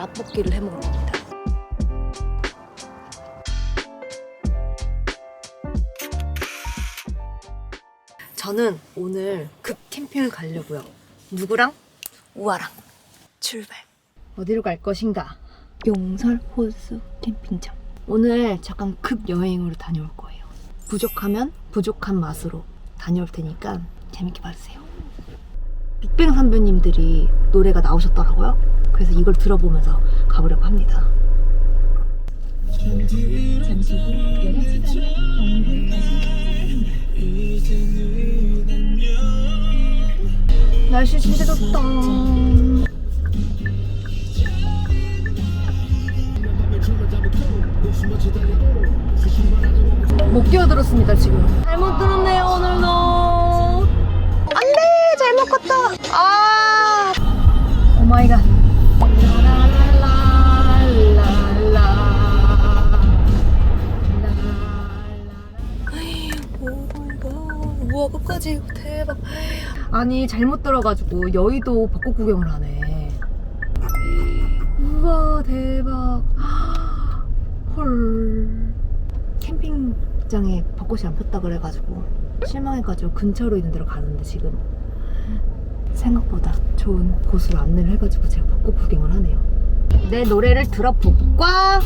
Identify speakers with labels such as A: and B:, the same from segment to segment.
A: 라볶이를 해 먹을 겁니다. 저는 오늘 급 캠핑을 가려고요. 누구랑? 우아랑. 출발. 어디로 갈 것인가? 용설 호수 캠핑장. 오늘 잠깐 급 여행으로 다녀올 거예요. 부족하면 부족한 맛으로 다녀올 테니까 재밌게 봐주세요. 빅뱅 선배님들이 노래가 나오셨더라고요. 그래서 이걸 들어보면서 가보려고 합니다. 잠시 후 11시간의 날씨 진짜 좋다. 못 끼어들었습니다 지금. 잘못 들었네요 오늘도. 껐다. 아. 오 마이 갓. 우와 끝까지 대박 아니 잘못 들어가지고 여의도 벚꽃 구경을 하네 우와 대박 헐 캠핑장에 벚꽃이 안 폈다 그래가지고 실망해가지고 근처로 있는 데로 가는데 지금 생각보다 좋은 곳으로 안내를 해가지고 제가 벚꽃 구경을 하네요 내 노래를 들어볼까?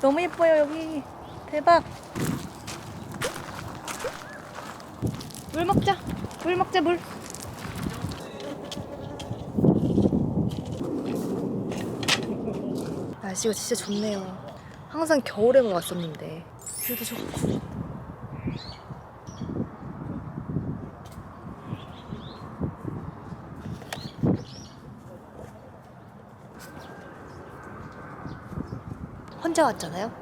A: 너무 예뻐요 여기. 대박. 물 먹자. 물 먹자 물. 날씨가 진짜 좋네요. 항상 겨울에만 왔었는데. 뷰도 좋고 혼자 왔잖아요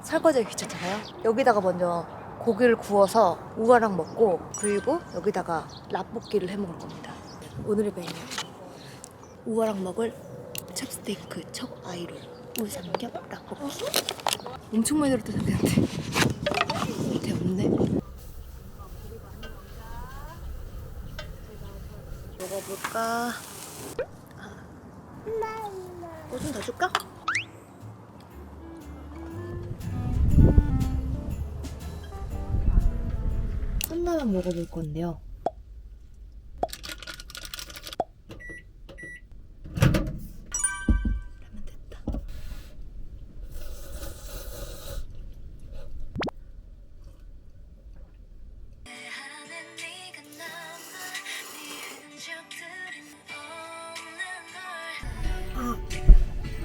A: 설거지가 귀찮잖아요. 여기다가 먼저 고기를 구워서 우아랑 먹고 그리고 여기다가 라볶이를 해 먹을 겁니다. 오늘의 메뉴 우아랑 먹을 찹스테이크 첫 아이로 우삼겹 라볶이. 엄청 많이 들었다 생각했는데 밑에 없네. 먹어볼까? 뭐좀더 줄까? 하나만 먹어볼 건데요.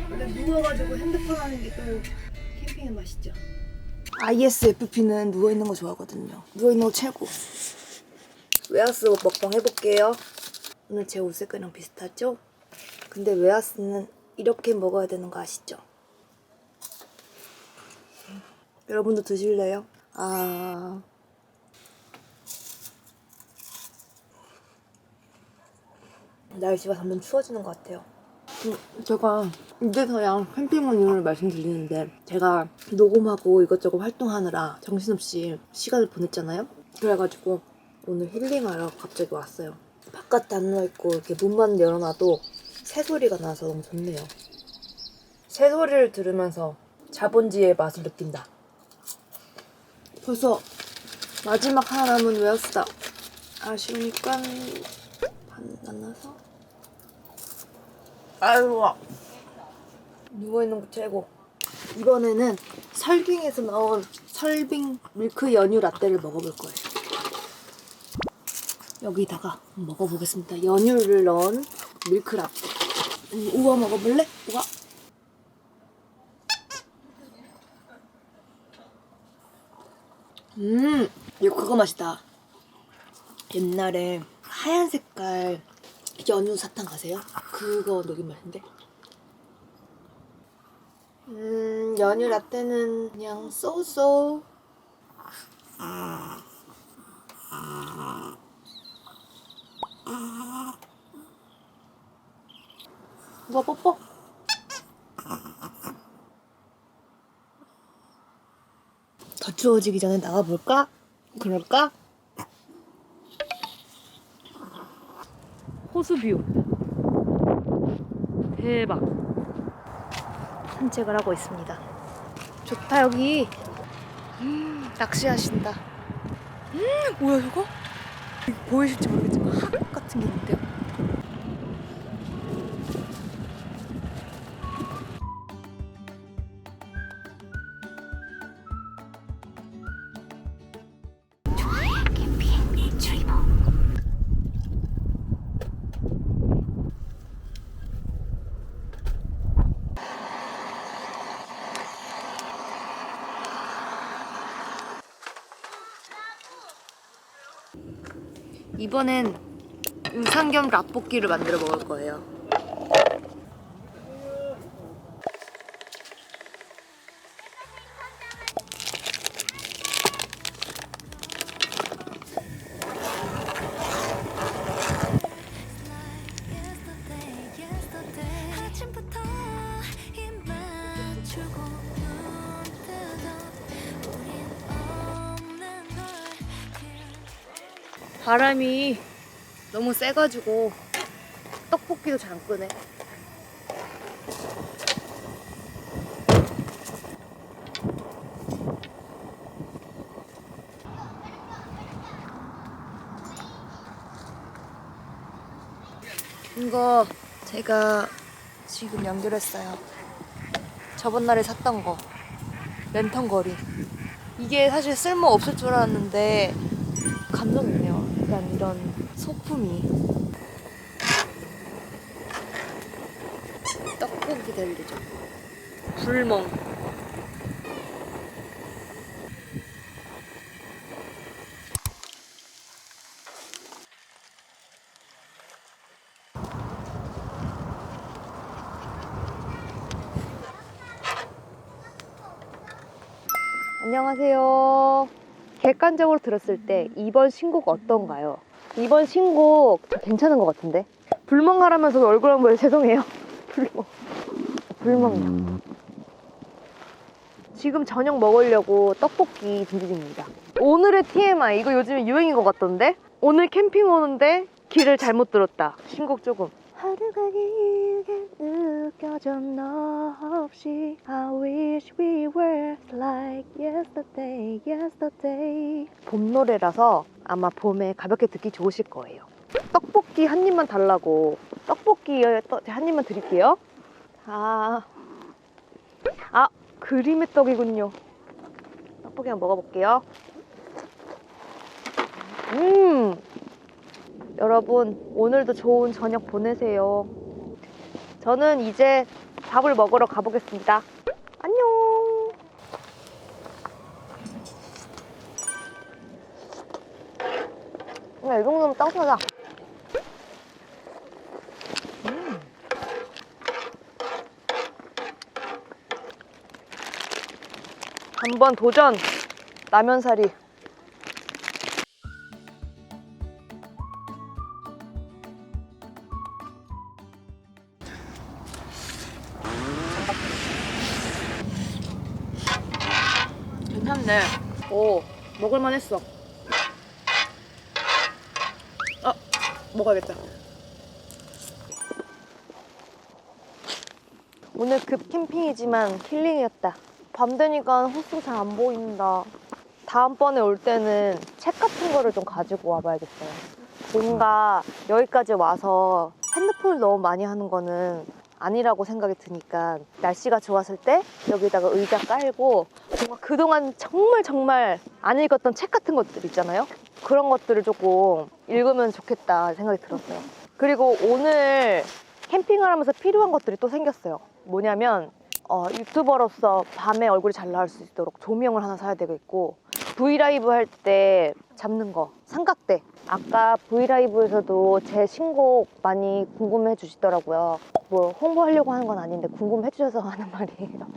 A: 원래 누워가지고 핸드폰 하는 게 또 캠핑의 맛이죠. ISFP는 누워있는 거 좋아하거든요. 누워있는 거 최고. 웨하스 먹방 해볼게요. 오늘 제 옷 색깔이랑 비슷하죠? 근데 웨하스는 이렇게 먹어야 되는 거 아시죠? 여러분도 드실래요? 아... 날씨가 점점 추워지는 것 같아요. 음, 제가 이제서야 캠핑 온 이유를 말씀드리는데 제가 녹음하고 이것저것 활동하느라 정신없이 시간을 보냈잖아요. 그래가지고 오늘 힐링하러 갑자기 왔어요. 바깥에 안 나있고 이렇게 문만 열어놔도 새소리가 나서 너무 좋네요. 새소리를 들으면서 자본주의의 맛을 느낀다. 벌써 마지막 하나 남은 웨어스다. 아쉬우니까 반 나눠서 아유. 와 누워있는 거 최고. 이번에는 설빙에서 나온 설빙 밀크 연유 라떼를 먹어볼 거예요. 여기다가 먹어보겠습니다. 연유를 넣은 밀크 라떼. 음, 우와 먹어볼래? 우와. 음 이거 그거 맛있다. 옛날에 하얀 색깔 연유 사탕 가세요? 그거 녹인 맛인데. 음, 연유 라떼는 그냥 쏘쏘. 이거 뽀뽀. 더 추워지기 전에 나가볼까? 그럴까? 호수뷰. 대박. 산책을 하고 있습니다. 좋다 여기. 음, 낚시하신다. 음, 뭐야 저거? 보이실지 모르겠지만 학 같은 게 있는데요 이번엔 우삼겸 라볶이를 만들어 먹을 거예요 바람이 너무 세가지고 떡볶이도 잘 안 끄네 이거 제가 지금 연결했어요. 저번 날에 샀던 거. 랜턴 거리. 이게 사실 쓸모 없을 줄 알았는데 감동 있네요. 약간 이런 소품이. 떡볶이 델리죠. 불멍. 안녕하세요. 객관적으로 들었을 때 이번 신곡 어떤가요? 이번 신곡 괜찮은 것 같은데? 불멍하라면서 얼굴 한번 죄송해요. 불멍. 불멍이요. 지금 저녁 먹으려고 떡볶이 준비 중입니다. 오늘의 TMI 이거 요즘에 유행인 것 같던데? 오늘 캠핑 오는데 길을 잘못 들었다. 신곡 조금. 하루가 길게 느껴져 너 없이 I wish we were like yesterday, yesterday. 봄 노래라서 아마 봄에 가볍게 듣기 좋으실 거예요. 떡볶이 한 입만 달라고. 떡볶이 한 입만 드릴게요. 아, 아 그림의 떡이군요. 떡볶이 한번 먹어볼게요. 음 여러분 오늘도 좋은 저녁 보내세요. 저는 이제 밥을 먹으러 가보겠습니다. 안녕. 야, 이 정도면 땅 타자. 음. 한번 도전 라면사리. 먹을만 했어. 아, 먹어야겠다. 오늘 급 캠핑이지만 힐링이었다. 밤 되니까 호수 잘 안 보인다. 다음번에 올 때는 책 같은 거를 좀 가지고 와봐야겠어요. 뭔가 여기까지 와서 핸드폰을 너무 많이 하는 거는 아니라고 생각이 드니까 날씨가 좋았을 때 여기다가 의자 깔고 뭔가 그동안 정말 정말 안 읽었던 책 같은 것들 있잖아요. 그런 것들을 조금 읽으면 좋겠다 생각이 들었어요. 그리고 오늘 캠핑을 하면서 필요한 것들이 또 생겼어요. 뭐냐면 어, 유튜버로서 밤에 얼굴이 잘 나올 수 있도록 조명을 하나 사야 되겠고 브이라이브 할 때 잡는 거 삼각대. 아까 브이라이브에서도 제 신곡 많이 궁금해 주시더라고요. 뭐 홍보하려고 하는 건 아닌데 궁금해 주셔서 하는 말이에요.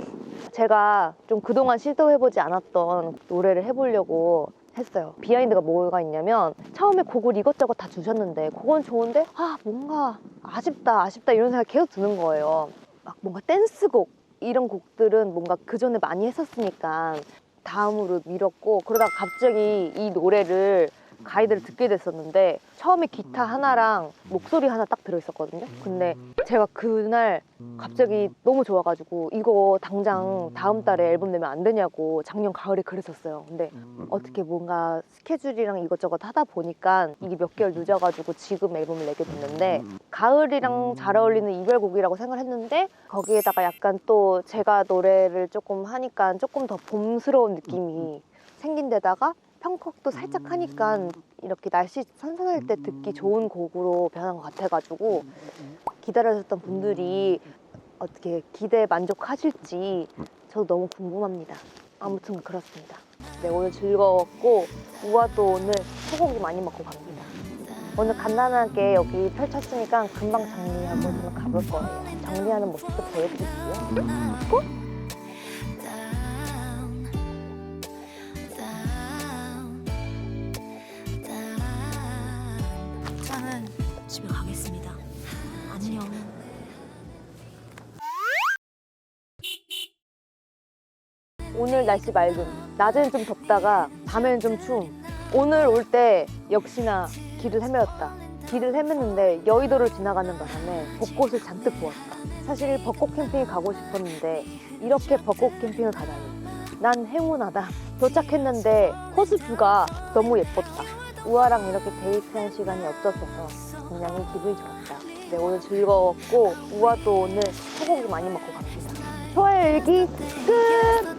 A: 제가 좀 그동안 시도해보지 않았던 노래를 해보려고 했어요. 비하인드가 뭐가 있냐면 처음에 곡을 이것저것 다 주셨는데 그건 좋은데 아 뭔가 아쉽다 아쉽다 이런 생각이 계속 드는 거예요. 막 뭔가 댄스곡 이런 곡들은 뭔가 그 전에 많이 했었으니까 다음으로 미뤘고 그러다가 갑자기 이 노래를 가이드를 듣게 됐었는데 처음에 기타 하나랑 목소리 하나 딱 들어있었거든요. 근데 제가 그날 갑자기 너무 좋아가지고 이거 당장 다음 달에 앨범 내면 안 되냐고 작년 가을에 그랬었어요. 근데 어떻게 뭔가 스케줄이랑 이것저것 하다 보니까 이게 몇 개월 늦어가지고 지금 앨범을 내게 됐는데 가을이랑 잘 어울리는 이별곡이라고 생각을 했는데 거기에다가 약간 또 제가 노래를 조금 하니까 조금 더 봄스러운 느낌이 생긴 데다가 편곡도 살짝 하니까 이렇게 날씨 선선할 때 듣기 좋은 곡으로 변한 것 같아가지고 기다려주셨던 분들이 어떻게 기대에 만족하실지 저도 너무 궁금합니다. 아무튼 그렇습니다. 네, 오늘 즐거웠고 우아도 오늘 소고기 많이 먹고 갑니다. 오늘 간단하게 여기 펼쳤으니까 금방 정리하고 저는 가볼 거예요. 정리하는 모습도 보여드릴게요.
B: down,
A: 오늘 날씨 맑음. 낮에는 좀 덥다가 밤에는 좀 추움. 오늘 올 때 역시나 길을 헤매었다. 길을 헤맸는데 여의도를 지나가는 바람에 벚꽃을 잔뜩 보았다. 사실 벚꽃 캠핑에 가고 싶었는데 이렇게 벚꽃 캠핑을 가다니. 난 행운하다. 도착했는데 코스뷰가 너무 예뻤다. 우아랑 이렇게 데이트한 시간이 없었어서 굉장히 기분이 좋았다. 네, 오늘 즐거웠고 우아도 오늘 소고기 많이 먹고 갑니다. 좋아요 일기 끝!